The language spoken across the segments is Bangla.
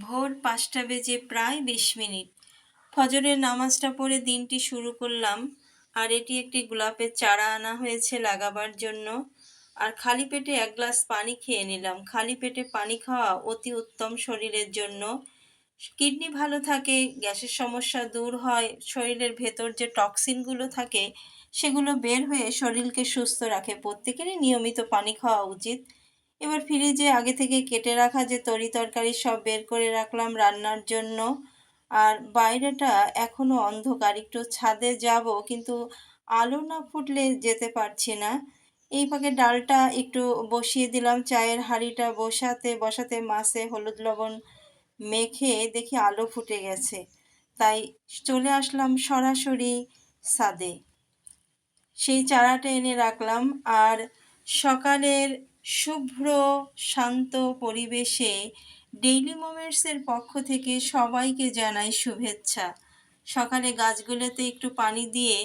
ভোর পাঁচটা বেজে প্রায় বিশ মিনিট। ফজরের নামাজটা পড়ে দিনটি শুরু করলাম আর এটি একটি গোলাপের চারা আনা হয়েছে লাগাবার জন্য। আর খালি পেটে এক গ্লাস পানি খেয়ে নিলাম। খালি পেটে পানি খাওয়া অতি উত্তম শরীরের জন্য। কিডনি ভালো থাকে, গ্যাসের সমস্যা দূর হয়, শরীরের ভেতর যে টক্সিনগুলো থাকে, সেগুলো বের হয়ে শরীরকে সুস্থ রাখে। প্রত্যেকেরই নিয়মিত পানি খাওয়া উচিত। এবার ফ্রিজে আগে থেকে কেটে রাখা যে তরি তরকারি সব বের করে রাখলাম রান্নার জন্য। আর বাইরেটা এখনও অন্ধকার, একটু ছাদে যাব, কিন্তু আলো না ফুটলে যেতে পারছি না। এই ফাঁকে ডালটা একটু বসিয়ে দিলাম, চায়ের হাঁড়িটা বসাতে বসাতে মাছে হলুদ লবণ মেখে দেখি আলো ফুটে গেছে। তাই চলে আসলাম সরাসরি ছাদে। সেই চারাটা এনে রাখলাম। আর সকালের শুভ্র, শান্ত পরিবেশে ডেইলি মোমেন্টসের পক্ষ থেকে সবাইকে জানাই শুভেচ্ছা। সকালে গাছগুলোতে একটু পানি দিয়ে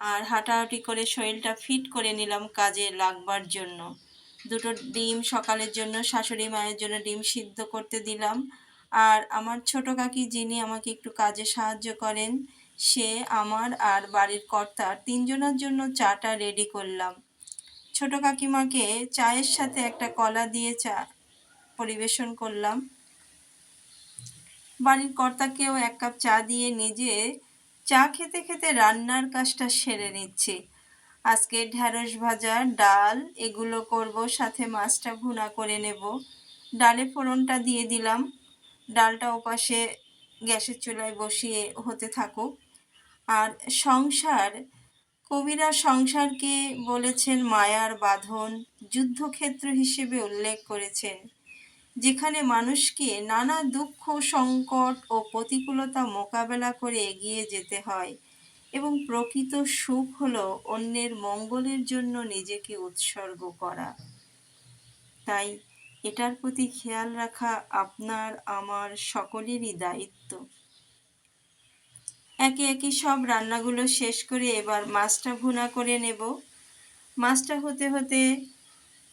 আর হাঁটাহাঁটি করে শরীরটা ফিট করে নিলাম কাজে লাগবার জন্য। দুটো ডিম সকালের জন্য, শাশুড়ি মায়ের জন্য ডিম সিদ্ধ করতে দিলাম। আর আমার ছোট কাকি যিনি আমাকে একটু কাজে সাহায্য করেন, সে, আমার আর বাড়ির কর্তা তিনজনের জন্য চাটা রেডি করলাম। ছোট কাকিমাকে চায়ের সাথে একটা কলা দিয়ে চা পরিবেশন করলাম। বাড়ির কর্তাকেও এক কাপ চা দিয়ে নিজে চা খেতে খেতে রান্নার কাজটা সেরে নিচ্ছি। আজকে ঢ্যাঁড়স ভাজা, ডাল, এগুলো করব, সাথে মাছটা ভুনা করে নেব। ডালে ফোড়নটা দিয়ে দিলাম। ডালটা ওপাশে গ্যাসের চুলায় বসিয়ে হতে থাকুক। আর সংসার কবিরা সংসারকে বলেছেন মায়ার বাঁধন, যুদ্ধক্ষেত্র হিসেবে উল্লেখ করেছেন, যেখানে মানুষকে নানা দুঃখ, সংকট ও প্রতিকূলতা মোকাবেলা করে এগিয়ে যেতে হয় এবং প্রকৃত সুখ হলো অন্যের মঙ্গলের জন্য নিজেকে উৎসর্গ করা। তাই এটার প্রতি খেয়াল রাখা আপনার, আমার সকলেরই দায়িত্ব। একে একে সব রান্নাগুলো শেষ করে এবার মাছটা ভুনা করে নেব। মাছটা হতে হতে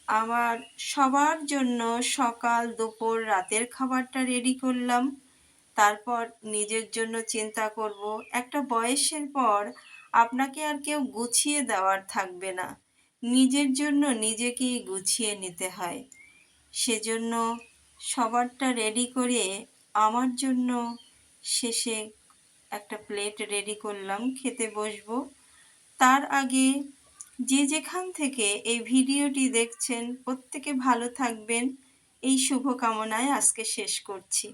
আমার সবার জন্য সকাল, দুপুর, রাতের খাবারটা রেডি করলাম। তারপর নিজের জন্য চিন্তা করব, একটা বয়সের পর আপনাকে আর কেউ গুছিয়ে দেওয়ার থাকবে না। নিজের জন্য নিজেকেই গুছিয়ে নিতে হয়। সেজন্য সবারটা রেডি করে আমার জন্য শেষে একটা প্লেট রেডি করলাম, খেতে বসবো। তার আগে যে যেখান থেকে এই ভিডিওটি দেখছেন, প্রত্যেকে ভালো থাকবেন। এই শুভকামনায় আজকে শেষ করছি।